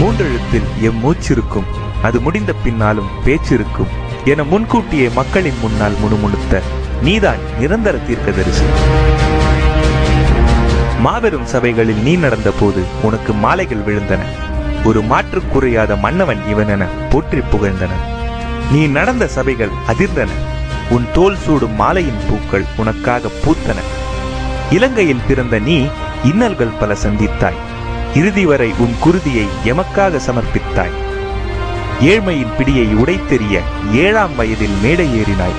மூன்றெழுத்தில் M மூச்சிருக்கும். அது முடிந்த பின்னாலும் பேச்சிருக்கும் என முன்கூட்டியே மக்களின் முன்னால் முணுமுணுத்த நீதான் நிரந்தர தீர்க்கதரிசி. மாபெரும் சபைகளில் நீ நடந்த போது உனக்கு மாலைகள் விழுந்தன. ஒரு மாற்றுக் குறையாத மன்னவன் இவன் என போற்றி புகழ்ந்தன. நீ நடந்த சபைகள் அதிர்ந்தன. உன் தோல் சூடும் மாலையின் பூக்கள் உனக்காக பூத்தன. இலங்கையில் பிறந்த நீ இன்னல்கள் பல சந்தித்தாய். இறுதி வரை உன் குருதியை எமக்காக சமர்ப்பித்தாய். ஏழ்மையின் பிடியை உடைத்தெறிய ஏழாம் வயதில் மேடை ஏறினாய்.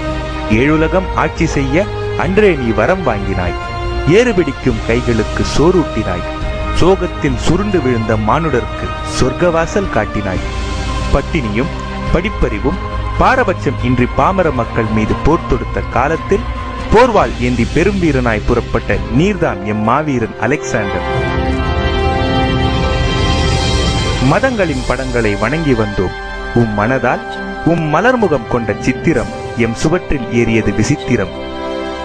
ஏழுலகம் ஆட்சி செய்ய அன்றே நீ வரம் வாங்கினாய். ஏறுபிடிக்கும் கைகளுக்கு சோறூட்டினாய் சோகத்தில் சுருண்டு விழுந்த மானுடருக்கு சொர்க்கவாசல் காட்டினாய். பட்டினியும் படிப்பறிவும் பாரபட்சம் இன்றி பாமர மக்கள் மீது போர் தொடுத்த காலத்தில் போர்வால் ஏந்தி பெரும்பீரனாய் புறப்பட்ட நீர்தான் எம் மாவீரன் அலெக்சாண்டர். மதங்களின் படங்களை வணங்கி வந்தோம். உம் மனதால் உம் மலர்முகம் கொண்ட சித்திரம் எம் சுவற்றில் ஏறியது விசித்திரம்.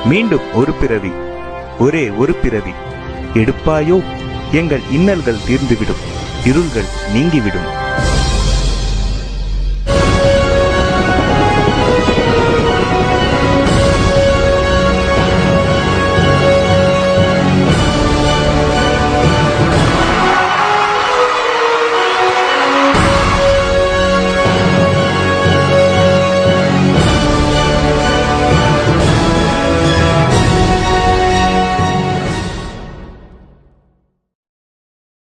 மீண்டும் ஒரு பிறவி ஒரே ஒரு பிறவி. எடுப்பாயோ? எங்கள் இன்னல்கள் தீர்ந்துவிடும். இருள்கள் நீங்கிவிடும்.